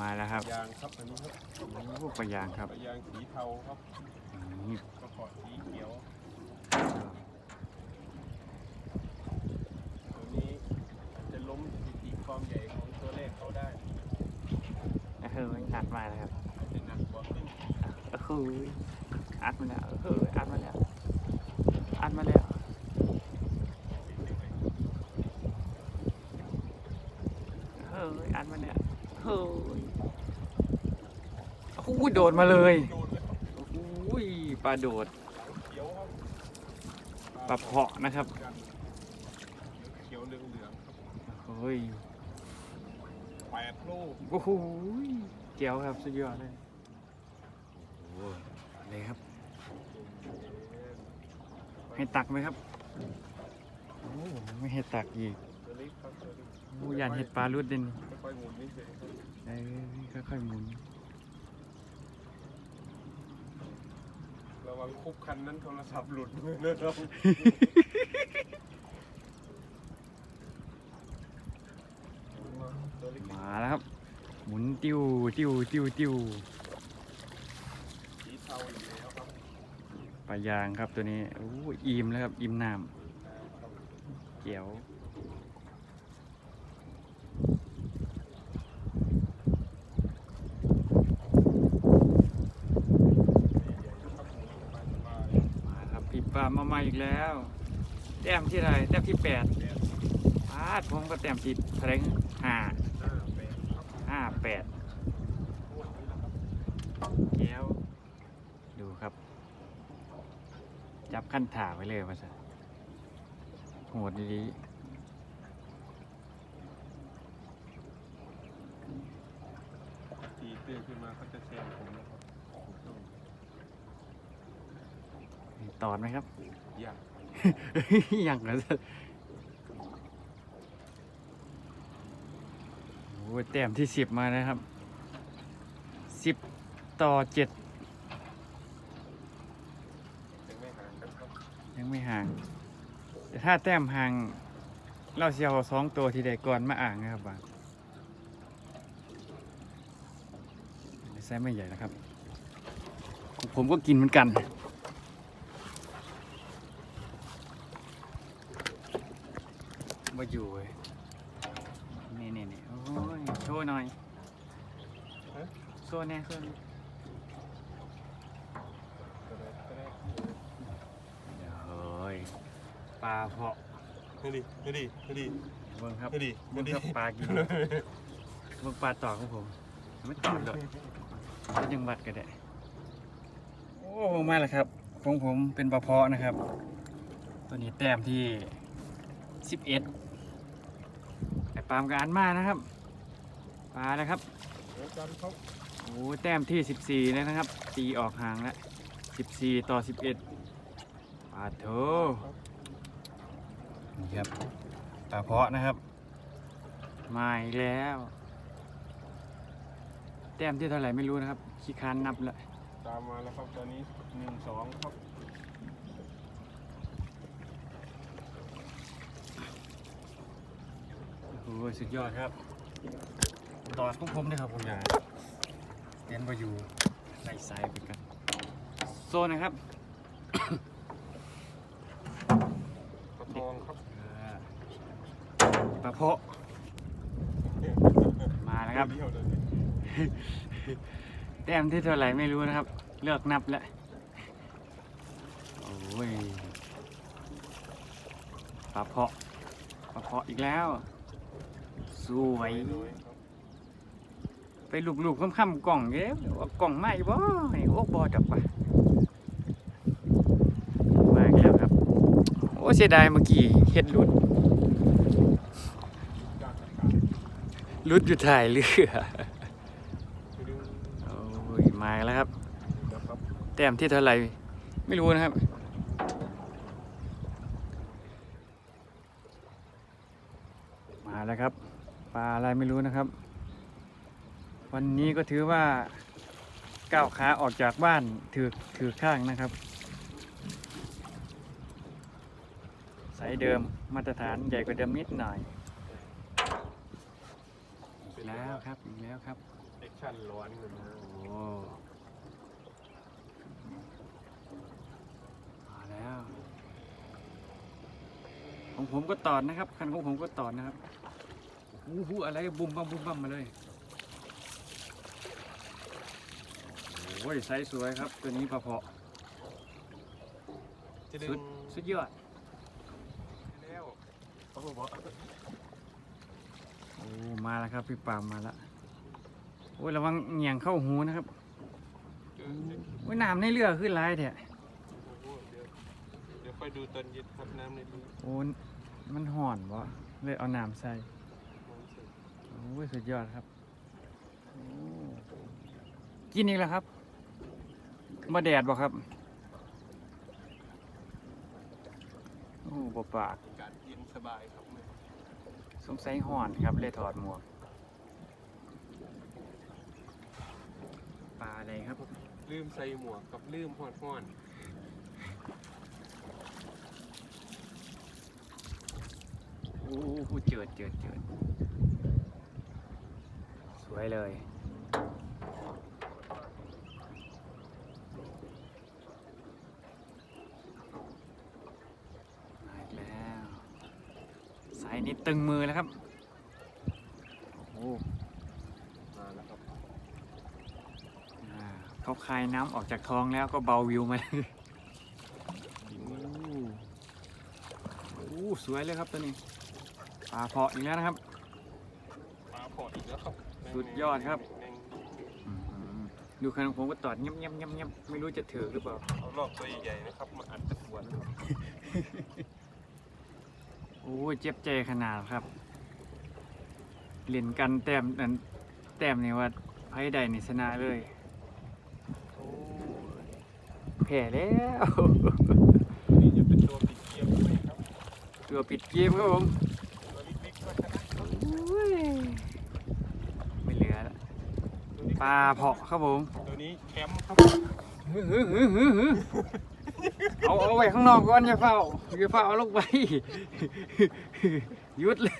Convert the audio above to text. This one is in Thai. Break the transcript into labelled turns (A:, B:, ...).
A: มาแล้วครับ
B: ยางครับอันนี้ครับ
A: พวกปลายางครับ
B: ปลายางสีเทาครับ
A: นี่
B: กระเกาะสีเขียวตัวนี้อาจจะล้มสถิติความใหญ่ของตัวเลขเขาได้
A: เออหนักมาแล้วครับ
B: อาจจะหนักกว่าครึ่ง
A: เอออัดมาแล้วเอออัดมาแล้วอัดมาแล้วเฮ้ยอัดมาแล้ว เฮ้ยโอ้ยโดดมาเลย
B: โดนเลยครับ
A: โอ้ยปลาโดด
B: เขียวครับ
A: ปลาเพาะนะครับ
B: กันเขียวเหลืองเหลืองครับ
A: เฮ้ย
B: แปดลูก
A: โอ้โหเจ๋วครับสุดยอดเลยโอ้โหเลยครับ ให้ตักไหมครับโอ้ไม่ให้ตักอีก
B: ตัวเล็กครับตัวเล็ก
A: โอ้ยานเห็ดปลาลุดเด่น
B: ค่อยๆ หมุนนี่เฉยครับ
A: เอ้ยค่อยๆหมุน
B: ระวังคุกคันนั้นโทรศัพท์หลุดมือนะครับตัวเล็ก
A: มาแล้วครับ หมุนติ้วติ้วติ้วติ้ว
B: สีเทาอยู่แล้วครับ
A: ปลายางครับตัวนี้โอ้ยอิ่มแล้วครับ อิ่มน้ำเจ๋ว มา ครับพี่ปลามาใหม่อีกแล้ว แต้มที่ไรแต้มที่แปดพาดผมก็แต้มที่แทงห้าห้าแปดแก้วดูครับ จับขั้นถ่าไว้เลยว่าซะโหดดี
B: ตีเตื้นขึ้นมาเขาจะแซงผมนะครับ
A: ๆมี ตอดไหมครับ
B: อยาก
A: ยังเหรอโอ้ยแต้มที่สิบมานะครับสิบต่อเจ็ด
B: ยังไม่หางกันครับ
A: ยังไม่ห่าง แต่ถ้าแต้มห่าง เราเสียวสองตัวทีใดก่อนมาอ่างนะครับว่าไซส์ไม่ใหญ่นะครับ ผมก็กินเหมือนกัน มาอยู่เว้ยนี่นี่นี่โอ้ยโชว์หน่อยโชว์แน่โชว์แน่
B: ตัวแรกตัวแรก
A: เดี๋ยวเฮ้ยปลาเพาะ
B: เฮ้ยดิเฮ้ยดิเฮ้ยดิ
A: เบิ้งครับ
B: เฮ้ยดิ
A: เบิ้งครับปลากินเบิ้งปลาต่อของผมไม่ตอดเลยก็ยังบัดก็ได้โอ้มาแล้วครับของผมเป็นปลาเพาะนะครับ ตัวนี้แต้มที่สิบเอ็ดไอ้ ปลามกบอันมานะครับปลาแล้วครับ
B: เดี๋ยวกันครับ
A: โอ้แต้มที่สิบสี่แล้วนะครับ ตีออกห่างแล้วสิบสี่ต่อสิบเอ็ดปลาโถนี่ครับปลาเพาะนะครับ มาอีกแล้ว แต้มที่เท่าไหร่ไม่รู้นะครับ ขี้คานนับแล้ว
B: ตามมาแล้วครับตอนนี้หนึ่งสองครับ
A: โอ้ยสุดยอดครับ ตอดของผมด้วยครับผมอยากเรียนไปอยู่ในสายไปกันโซนนะครับ
B: กระทองครับ
A: ปลาเพาะมาแล้วครับ
B: เดียวเลย
A: แต้มที่เท่าไหร่ไม่รู้นะครับ เลือกนับแล้วโอ้ยปลาเพาะปลาเพาะอีกแล้ว สวย ไปลูกๆค่ำๆกล่องเด้ว่ากล่องไม่บ่ให้โอ้บอดอกว่ะมาแล้วครับ โอ้เสียดายเมื่อกี้เฮ็ดรุด
B: ยากกัน
A: รุดอยู่ถ่ายเรือโอ้ยมาแล้วครับ
B: นะครับ
A: แต้มที่เท่าไหร่ไม่รู้นะครับมาแล้วครับ ปลาอะไรไม่รู้นะครับ วันนี้ก็ถือว่าก้าวขาออกจากบ้านถือถือข้างนะครับไซส์เดิมมาตรฐานใหญ่กว่าเดิมนิดหน่อยอีกแล้วครับอีกแล้วครับ
B: แอคชั่นร้อนเลยนะ
A: โอ้มาแล้วของผมก็ตอดนะครับคันของผมก็ตอดนะครับ อู้หูอะไรบุ้มบั่มบุ้มบั่มมาเลยโอ้ยไซส์สวยครับตัวนี้ปลาเพาะ
B: จะดึ
A: สุด
B: ง
A: สุดยอด
B: แล้วโอ้โห
A: โอ้มาแล้วครับพี่ปามมาแล้วโอ้ยระวังเหงี่ยงเข้าหูนะครับ
B: เดี๋ยวเดี๋ยว
A: โอ้ยน้ำในเรือขึ้นไรแท้
B: โอ้โหเดี๋ยวเดี๋ยวค่อยดูตอนเย็นครับน้ำในรู
A: โอ้ยมันห่อนวะเลยเอาน้ำใส่
B: น้ำใส่
A: โอ้ยสุดยอดครับโอ้กินอีกแล้วครับมาแดดบ่ครับ โอ้บ่ปาก
B: อากาศเย็นสบายครับเนี่ย
A: สงสัยห่อนครับ เลยถอดหมวก ปลาอะไรครับ
B: ลืมใส่หมวกกับลืมหอดห้อน
A: โอ้โหเจิดเจิดเจิด สวยเลย มาอีกแล้ว สายนี้ตึงมือแล้วครับ โอ้โห
B: มาแล้วครับ
A: อ่าเขาคายน้ำออกจากท้องแล้วก็เบาวิวมาเลย
B: กิน
A: โอ้
B: มาแล้ว
A: โหสวยเลยครับตัวนี้ปลาเพาะอีกแล้วนะครับ
B: ปลาพออีกแล้วครับ
A: สุดยอดครับ
B: แม่ง
A: อื้อหือดูคันของผมก็ตอดเงียบเงียบเงียบเงียบไม่รู้จะถือหรือเปล่า
B: เอารอบตัวใหญ่ๆนะครับ มาอัดตะกวนครับ
A: โอ้ยเจ็บใจขนาดครับเล่นกันแต้มนั้นแต้มนี่ว่าไพ่ใดนี่ชนะเลย
B: โอ้
A: แพ้แล้ว
B: นี่จะเป็นตัวปิดเกมใช่ไหมครับ
A: ตัวปิดเกมครับผม
B: ตัวเล็กๆก็ชนะครับ
A: โอ้ยไม่เหลือแล้ว
B: ตัวนี้
A: ปลาเพาะครับผม
B: ตัวนี้แคมป์ครับ
A: หือหือหือหือหือเอาเอาไว้ข้างนอกก่อนอย่าเฝ้าอย่าเฝ้าเอาลงไปหยุดเลย